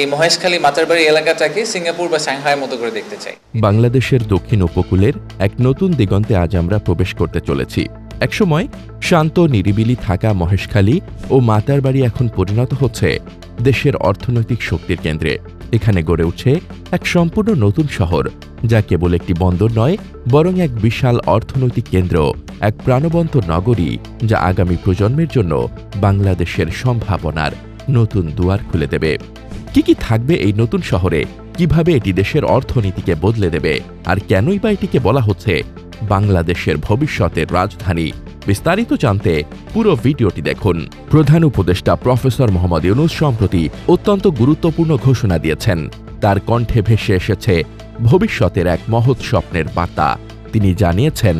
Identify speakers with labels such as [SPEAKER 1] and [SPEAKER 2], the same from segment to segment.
[SPEAKER 1] এই মহেশখালী মাতারবাড়ি এলাকাটাকে সিঙ্গাপুর বা সাংহাইয়ের মতো করে দেখতে চাই।
[SPEAKER 2] বাংলাদেশের দক্ষিণ উপকূলের এক নতুন দিগন্তে আজ আমরা প্রবেশ করতে চলেছি। একসময় শান্ত, নিরিবিলি থাকা মহেশখালী ও মাতারবাড়ি এখন পরিণত হচ্ছে দেশের অর্থনৈতিক শক্তির কেন্দ্রে। এখানে গড়ে উঠছে এক সম্পূর্ণ নতুন শহর, যা কেবল একটি বন্দর নয়, বরং এক বিশাল অর্থনৈতিক কেন্দ্র, এক প্রাণবন্ত নগরী, যা আগামী প্রজন্মের জন্য বাংলাদেশের সম্ভাবনার নতুন দুয়ার খুলে দেবে। কি কি থাকবে এই নতুন শহরে? কীভাবে এটি দেশের অর্থনীতিকে বদলে দেবে? আর কেনই বা এটিকে বলা হচ্ছে বাংলাদেশের ভবিষ্যতের রাজধানী? বিস্তারিত জানতে পুরো ভিডিওটি দেখুন। প্রধান উপদেষ্টা প্রফেসর মোহাম্মদ ইউনুস সম্প্রতি অত্যন্ত গুরুত্বপূর্ণ ঘোষণা দিয়েছেন। তার কণ্ঠে ভেসে এসেছে ভবিষ্যতের এক মহৎ স্বপ্নের বার্তা। তিনি জানিয়েছেন,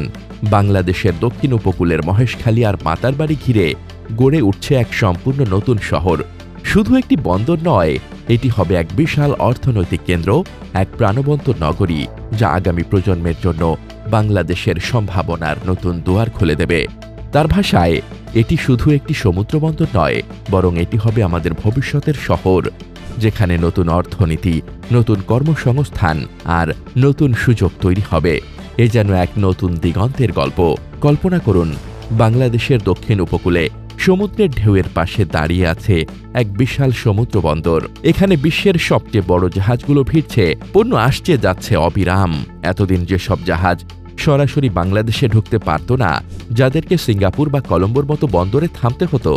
[SPEAKER 2] বাংলাদেশের দক্ষিণ উপকূলের মহেশখালী আর মাতারবাড়ি ঘিরে গড়ে উঠছে এক সম্পূর্ণ নতুন শহর। শুধু একটি বন্দর নয়, এটি হবে এক বিশাল অর্থনৈতিক কেন্দ্র, এক প্রাণবন্ত নগরী, যা আগামী প্রজন্মের জন্য বাংলাদেশের সম্ভাবনার নতুন দুয়ার খুলে দেবে। তার ভাষায়, এটি শুধু একটি সমুদ্র বন্দর নয়, বরং এটি হবে আমাদের ভবিষ্যতের শহর, যেখানে নতুন অর্থনীতি, নতুন কর্মসংস্থান আর নতুন সুযোগ তৈরি হবে। এ যেন এক নতুন দিগন্তের গল্প। কল্পনা করুন, বাংলাদেশের দক্ষিণ উপকূলে সমুদ্রের ঢেউয়ের পাশে দাঁড়িয়ে আছে এক বিশাল সমুদ্র বন্দর এখানে বিশ্বের সবচেয়ে বড় জাহাজগুলো ভিড়ছে, পণ্য আসছে, যাচ্ছে অবিরাম। এতদিন যেসব জাহাজ সরাসরি বাংলাদেশে ঢুকতে পারত না, যাদেরকে সিঙ্গাপুর বা কলম্বোর মতো বন্দরে থামতে হতো,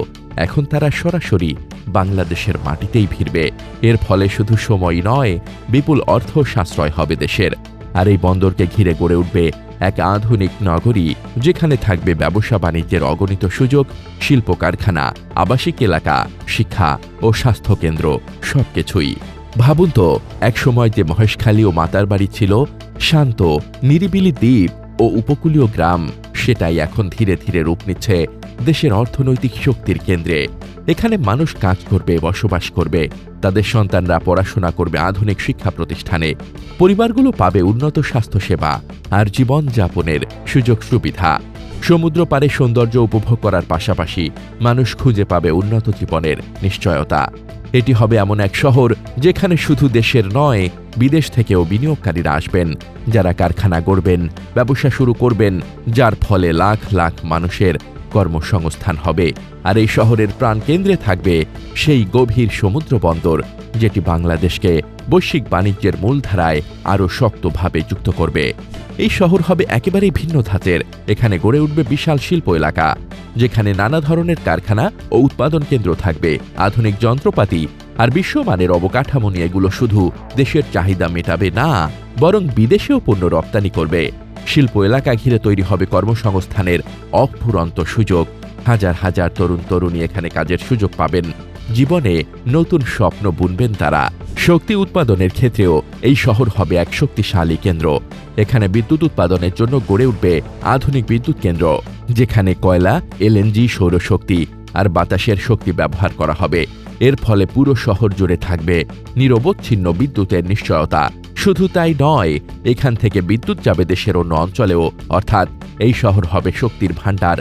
[SPEAKER 2] এখন তারা সরাসরি বাংলাদেশের মাটিতেই ফিরবে এর ফলে শুধু সময় নয়, বিপুল অর্থ সাশ্রয় হবে দেশের। আর এই বন্দরকে ঘিরে গড়ে উঠবে এক আধুনিক নগরী, যেখানে থাকবে ব্যবসা বাণিজ্যের অগণিত সুযোগ শিল্প কারখানা আবাসিক এলাকা, শিক্ষা ও স্বাস্থ্যকেন্দ্র, সবকিছুই। ভাবুন তো, একসময় যে মহেশখালী ও মাতার বাড়ি ছিল, শান্ত, নিরিবিলি দ্বীপ ও উপকূলীয় গ্রাম, সেটাই এখন ধীরে ধীরে রূপ নিচ্ছে দেশের অর্থনৈতিক শক্তির কেন্দ্রে। এখানে মানুষ কাজ করবে, বসবাস করবে, তাদের সন্তানরা পড়াশোনা করবে আধুনিক শিক্ষা প্রতিষ্ঠানে। পরিবারগুলো পাবে উন্নত স্বাস্থ্যসেবা আর জীবনযাপনের সুযোগ সুবিধা। সমুদ্র পারে সৌন্দর্য উপভোগ করার পাশাপাশি মানুষ খুঁজে পাবে উন্নত জীবনের নিশ্চয়তা। এটি হবে এমন এক শহর যেখানে শুধু দেশের নয়, বিদেশ থেকেও বিনিয়োগকারীরা আসবেন, যারা কারখানা গড়বেন, ব্যবসা শুরু করবেন, যার ফলে লাখ লাখ মানুষের কর্মসংস্থান হবে। আর এই শহরের প্রাণকেন্দ্রে থাকবে সেই গভীর সমুদ্র বন্দর যেটি বাংলাদেশকে বৈশ্বিক বাণিজ্যের মূলধারায় আরও শক্তভাবে যুক্ত করবে। এই শহর হবে একেবারেই ভিন্ন ধাঁচের। এখানে গড়ে উঠবে বিশাল শিল্প এলাকা, যেখানে নানা ধরনের কারখানা ও উৎপাদন কেন্দ্র থাকবে, আধুনিক যন্ত্রপাতি আর বিশ্বমানের অবকাঠামো নিয়ে এগুলো শুধু দেশের চাহিদা মেটাবে না, বরং বিদেশেও পণ্য রপ্তানি করবে। শিল্প এলাকা ঘিরে তৈরি হবে কর্মসংস্থানের অফুরন্ত সুযোগ। হাজার হাজার তরুণ তরুণী এখানে কাজের সুযোগ পাবেন। জীবনে নতুন স্বপ্ন বুনবেন তারা। শক্তি উৎপাদনের ক্ষেত্রেও এই শহর হবে এক শক্তিশালী কেন্দ্র। এখানে বিদ্যুৎ উৎপাদনের জন্য গড়ে উঠবে আধুনিক বিদ্যুৎ কেন্দ্র, যেখানে কয়লা, এলএনজি, সৌরশক্তি আর বাতাসের শক্তি ব্যবহার করা হবে। এর ফলে পুরো শহর জুড়ে থাকবে নিরবচ্ছিন্ন বিদ্যুতের নিশ্চয়তা। শুধু তাই নয়, এখান থেকে বিদ্যুৎ যাবে দেশের অন্য অঞ্চলেও, অর্থাৎ এই শহর হবে শক্তির ভাণ্ডার,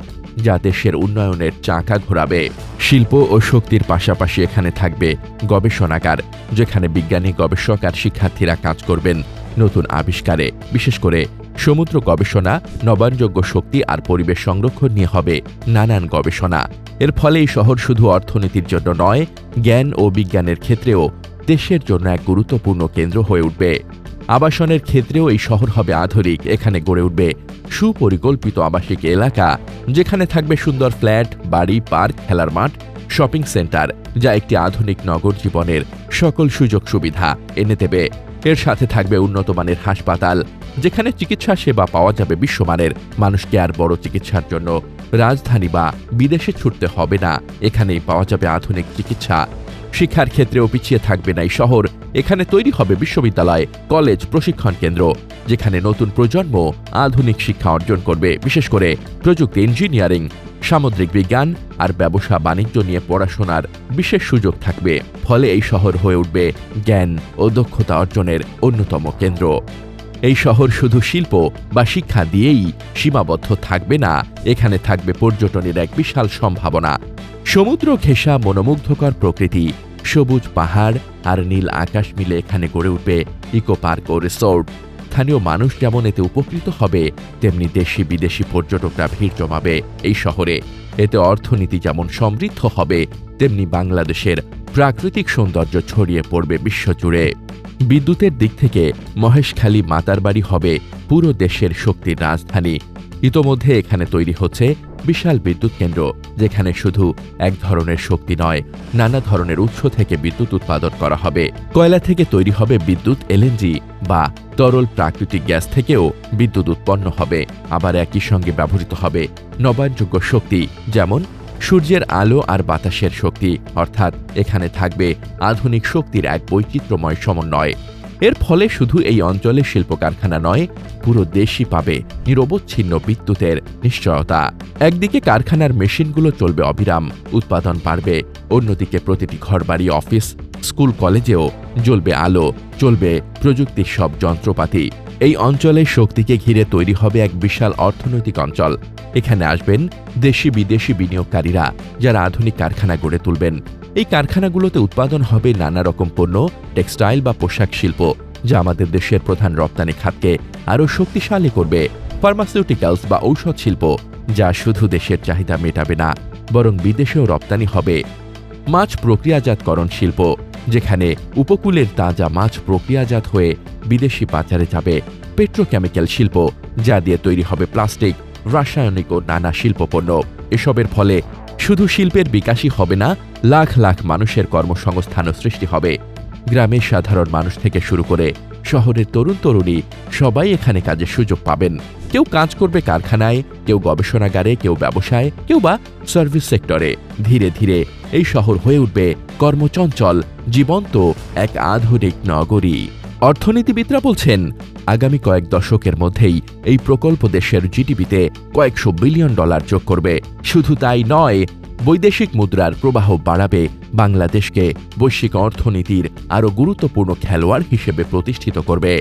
[SPEAKER 2] যা দেশের উন্নয়নের চাকা ঘোরাবে। শিল্প ও শক্তির পাশাপাশি এখানে থাকবে গবেষণাগার, যেখানে বিজ্ঞানী, গবেষক আর শিক্ষার্থীরা কাজ করবেন। নতুন আবিষ্কারে, বিশেষ করে সমুদ্র গবেষণা, নবায়নযোগ্য শক্তি আর পরিবেশ সংরক্ষণ নিয়ে হবে নানান গবেষণা। এর ফলে এই শহর শুধু অর্থনীতির জন্য নয়, জ্ঞান ও বিজ্ঞানের ক্ষেত্রেও দেশের জন্য এক গুরুত্বপূর্ণ কেন্দ্র হয়ে উঠবে। আবাসনের ক্ষেত্রেও এই শহর হবে আধুনিক, এখানে গড়ে উঠবে সুপরিকল্পিত আবাসিক এলাকা, যেখানে থাকবে সুন্দর ফ্ল্যাট, বাড়ি, পার্ক, খেলার মাঠ, শপিং সেন্টার, যা একটি আধুনিক নগর জীবনের সকল সুযোগ সুবিধা এনে দেবে। এর সাথে থাকবে উন্নত মানের হাসপাতাল, যেখানে চিকিৎসা সেবা পাওয়া যাবে বিশ্বমানের। মানুষকে আর বড় চিকিৎসার জন্য রাজধানী বা বিদেশে ছুটতে হবে না। এখানেই পাওয়া যাবে আধুনিক চিকিৎসা। শিক্ষার ক্ষেত্রেও পিছিয়ে থাকবে না এই শহর। এখানে তৈরি হবে বিশ্ববিদ্যালয়, কলেজ, প্রশিক্ষণ কেন্দ্র, যেখানে নতুন প্রজন্ম আধুনিক শিক্ষা অর্জন করবে, বিশেষ করে প্রযুক্তি ইঞ্জিনিয়ারিং, সামুদ্রিক বিজ্ঞান আর ব্যবসা বাণিজ্য নিয়ে পড়াশোনার বিশেষ সুযোগ থাকবে। ফলে এই শহর হয়ে উঠবে জ্ঞান ও দক্ষতা অর্জনের অন্যতম কেন্দ্র। এই শহর শুধু শিল্প বা শিক্ষা দিয়েই সীমাবদ্ধ থাকবে না, এখানে থাকবে পর্যটনের এক বিশাল সম্ভাবনা। সমুদ্র ঘেঁষা মনোমুগ্ধকর প্রকৃতি, সবুজ পাহাড় আর নীল আকাশ মিলে এখানে গড়ে উঠবে ইকো পার্ক ও রিসোর্ট। স্থানীয় মানুষ যেমন এতে উপকৃত হবে, তেমনি দেশি বিদেশি পর্যটকরা ভিড় জমাবে এই শহরে। এতে অর্থনীতি যেমন সমৃদ্ধ হবে, তেমনি বাংলাদেশের প্রাকৃতিক সৌন্দর্য ছড়িয়ে পড়বে বিশ্বজুড়ে। বিদ্যুতের দিক থেকে মহেশখালী মাতারবাড়ি হবে পুরো দেশের শক্তির রাজধানী। ইতোমধ্যে এখানে তৈরি হচ্ছে বিশাল বিদ্যুৎ কেন্দ্র, যেখানে শুধু এক ধরনের শক্তি নয়, নানা ধরনের উৎস থেকে বিদ্যুৎ উৎপাদন করা হবে। কয়লা থেকে তৈরি হবে বিদ্যুৎ, এলএনজি বা তরল প্রাকৃতিক গ্যাস থেকেও বিদ্যুৎ উৎপন্ন হবে, আবার একই সঙ্গে ব্যবহৃত হবে নবায়নযোগ্য শক্তি, যেমন সূর্যের আলো আর বাতাসের শক্তি, অর্থাৎ এখানে থাকবে আধুনিক শক্তির এক বৈচিত্র্যময় সমন্বয়। এর ফলে শুধু এই অঞ্চলে শিল্প কারখানা নয়, পুরো দেশই পাবে নিরবচ্ছিন্ন বিদ্যুতের নিশ্চয়তা। একদিকে কারখানার মেশিনগুলো চলবে অবিরাম, উৎপাদন বাড়বে, অন্যদিকে প্রতিটি ঘরবাড়ি, অফিস, স্কুল, কলেজেও জ্বলবে আলো, চলবে প্রযুক্তির সব যন্ত্রপাতি। এই অঞ্চলে শক্তিকে ঘিরে তৈরি হবে এক বিশাল অর্থনৈতিক অঞ্চল। এখানে আসবেন দেশি বিদেশি বিনিয়োগকারীরা, যারা আধুনিক কারখানা গড়ে তুলবেন। এই কারখানাগুলোতে উৎপাদন হবে নানা রকম পণ্য, টেক্সটাইল বা পোশাক শিল্প, যা আমাদের দেশের প্রধান রপ্তানি খাতকে আরও শক্তিশালী করবে। ফার্মাসিউটিক্যালস বা ঔষধ শিল্প, যা শুধু দেশের চাহিদা মেটাবে না, বরং বিদেশেও রপ্তানি হবে। মাছ প্রক্রিয়াজাতকরণ শিল্প, যেখানে উপকূলের তাজা মাছ প্রক্রিয়াজাত হয়ে বিদেশি বাজারে যাবে পেট্রোকেমিক্যাল শিল্প, যা দিয়ে তৈরি হবে প্লাস্টিক, রাসায়নিক ও নানা শিল্পপণ্য। এসবের ফলে শুধু শিল্পের বিকাশই হবে না, লাখ লাখ মানুষের কর্মসংস্থানও সৃষ্টি হবে। গ্রামের সাধারণ মানুষ থেকে শুরু করে শহরের তরুণ তরুণী সবাই এখানে কাজের সুযোগ পাবেন। কেউ কাজ করবে কারখানায়, কেউ গবেষণাগারে, কেউ ব্যবসায়, কেউ বা সার্ভিস সেক্টরে। ধীরে ধীরে এই শহর হয়ে উঠবে কর্মচঞ্চল, জীবন্ত এক আধুনিক নগরী। অর্থনীতিবিদরা বলছেন, আগামী কয়েক দশকের মধ্যেই এই প্রকল্প দেশের জিডিপিতে কয়েকশো বিলিয়ন ডলার যোগ করবে। শুধু তাই নয়, বৈদেশিক মুদ্রার প্রবাহ বাড়াবে, বাংলাদেশকে বৈশ্বিক অর্থনীতির আরও গুরুত্বপূর্ণ খেলোয়াড় হিসেবে প্রতিষ্ঠিত করবে।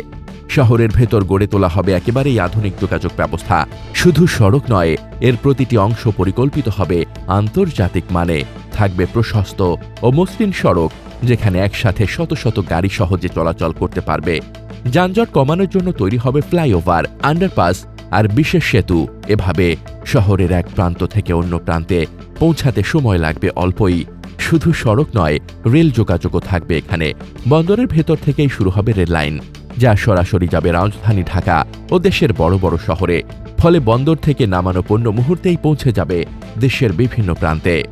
[SPEAKER 2] শহরের ভেতর গড়ে তোলা হবে একেবারেই আধুনিক যোগাযোগ ব্যবস্থা। শুধু সড়ক নয়, এর প্রতিটি অংশ পরিকল্পিত হবে আন্তর্জাতিক মানে। থাকবে প্রশস্ত ও মসৃণ সড়ক যেখানে একসাথে শত শত গাড়ি সহজে চলাচল করতে পারবে। যানজট কমানোর জন্য তৈরি হবে ফ্লাইওভার, আন্ডারপাস আর বিশেষ সেতু। এভাবে শহরের এক প্রান্ত থেকে অন্য প্রান্তে পৌঁছাতে সময় লাগবে অল্পই। শুধু সড়ক নয়, রেল যোগাযোগও থাকবে এখানে। বন্দরের ভেতর থেকেই শুরু হবে রেল লাইন, যা সরাসরি যাবে রাজধানী ঢাকা ও দেশের বড় বড় শহরে। ফলে বন্দর থেকে নামানো পণ্য মুহূর্তেই পৌঁছে যাবে দেশের বিভিন্ন প্রান্তে।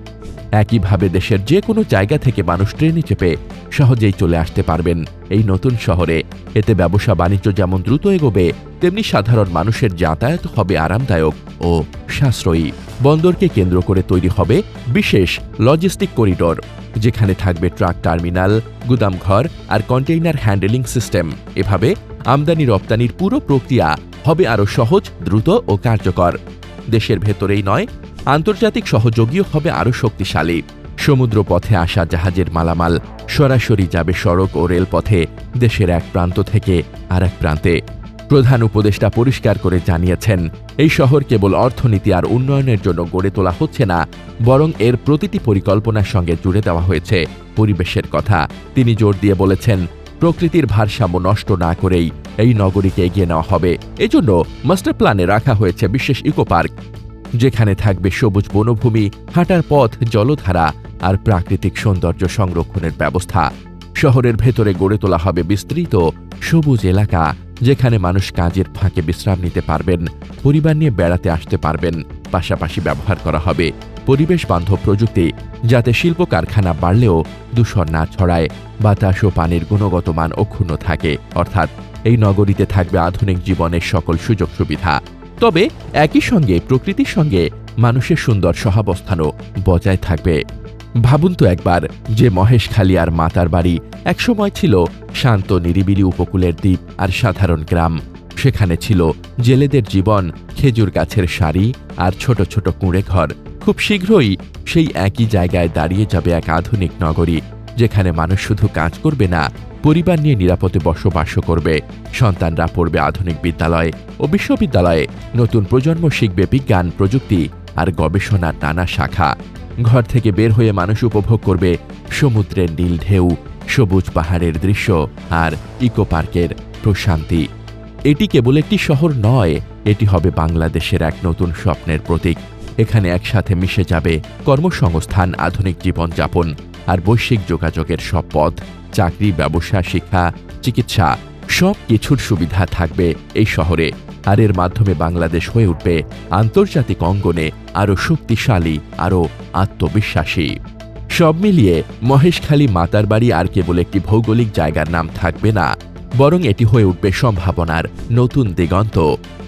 [SPEAKER 2] একইভাবে দেশের যে কোনো জায়গা থেকে মানুষ ট্রেনে চেপে সহজেই চলে আসতে পারবেন। এই নতুন শহরে এতে ব্যবসা বাণিজ্য যেমন দ্রুত এগোবে, তেমনি সাধারণ মানুষের যাতায়াত হবে আরামদায়ক ও সাশ্রয়ী। বন্দরকে কেন্দ্র করে তৈরি হবে বিশেষ লজিস্টিক করিডোর যেখানে থাকবে ট্রাক টার্মিনাল, গুদামঘর আর কন্টেইনার হ্যান্ডেলিং সিস্টেম এভাবে আমদানি রপ্তানির পুরো প্রক্রিয়া হবে আরও সহজ, দ্রুত ও কার্যকর। দেশের ভেতরেই নয় আন্তর্জাতিক সহযোগীও হবে আরও শক্তিশালী। সমুদ্র পথে আসা জাহাজের মালামাল সরাসরি যাবে সড়ক ও রেলপথে দেশের এক প্রান্ত থেকে আর এক প্রান্তে। প্রধান উপদেষ্টা পরিষ্কার করে জানিয়েছেন, এই শহর কেবল অর্থনীতি আর উন্নয়নের জন্য গড়ে তোলা হচ্ছে না, বরং এর প্রতিটি পরিকল্পনার সঙ্গে জুড়ে দেওয়া হয়েছে। পরিবেশের কথা তিনি জোর দিয়ে বলেছেন, প্রকৃতির ভারসাম্য নষ্ট না করেই এই নগরীকে এগিয়ে নেওয়া হবে। এজন্য মাস্টার প্ল্যানে রাখা হয়েছে বিশেষ ইকো পার্ক। যেখানে থাকবে সবুজ বনভূমি, হাঁটার পথ, জলধারা আর প্রাকৃতিক সৌন্দর্য সংরক্ষণের ব্যবস্থা। শহরের ভেতরে গড়ে তোলা হবে বিস্তৃত, সবুজ এলাকা, যেখানে মানুষ কাজের ফাঁকে বিশ্রাম নিতে পারবেন, পরিবার নিয়ে বেড়াতে আসতে পারবেন, পাশাপাশি ব্যবহার করা হবে পরিবেশ বান্ধব প্রযুক্তি, যাতে শিল্প কারখানা বাড়লেও দূষণ না ছড়ায়, বাতাস ও পানির গুণগত মান অক্ষুণ্ণ থাকে। অর্থাৎ এই নগরীতে থাকবে আধুনিক জীবনের সকল সুযোগ সুবিধা তবে একই সঙ্গে প্রকৃতির সঙ্গে মানুষের সুন্দর সহাবস্থানও বজায় থাকবে। ভাবুন তো একবার যে মহেশখালী আর মাতার বাড়ি একসময় ছিল শান্ত নিরিবিলি উপকূলের দ্বীপ আর সাধারণ গ্রাম। সেখানে ছিল জেলেদের জীবন, খেজুর গাছের সারি আর ছোট ছোট কুঁড়ে ঘর। খুব শীঘ্রই সেই একই জায়গায় দাঁড়িয়ে যাবে এক আধুনিক নগরী, যেখানে মানুষ শুধু কাজ করবে না পরিবার নিয়ে নিরাপদে বসবাসও করবে। সন্তানরা পড়বে আধুনিক বিদ্যালয়ে ও বিশ্ববিদ্যালয়ে। নতুন প্রজন্ম শিখবে বিজ্ঞান, প্রযুক্তি আর গবেষণার নানা শাখা। ঘর থেকে বের হয়ে মানুষ উপভোগ করবে সমুদ্রের নীল ঢেউ, সবুজ পাহাড়ের দৃশ্য আর ইকো পার্কের প্রশান্তি। এটি কেবল একটি শহর নয়, এটি হবে বাংলাদেশের এক নতুন স্বপ্নের প্রতীক। এখানে একসাথে মিশে যাবে কর্মসংস্থান, আধুনিক জীবনযাপন আর বৈশ্বিক যোগাযোগের সব পথ, চাকরি, ব্যবসা, শিক্ষা, চিকিৎসা, সব কিছুর সুবিধা থাকবে এই শহরে। আর এর মাধ্যমে বাংলাদেশ হয়ে উঠবে আন্তর্জাতিক অঙ্গনে আরও শক্তিশালী, আরও আত্মবিশ্বাসী। সব মিলিয়ে মহেশখালী মাতার বাড়ি আর কেবল একটি ভৌগোলিক জায়গার নাম থাকবে না, বরং এটি হয়ে উঠবে সম্ভাবনার নতুন দিগন্ত।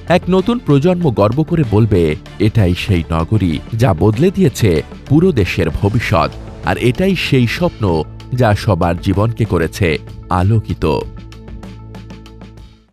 [SPEAKER 2] এক নতুন প্রজন্ম গর্ব করে বলবে, এটাই সেই নগরী যা বদলে দিয়েছে পুরো দেশের ভবিষ্যৎ। আর এটাই সেই স্বপ্ন যা সবার জীবনকে করেছে আলোকিত।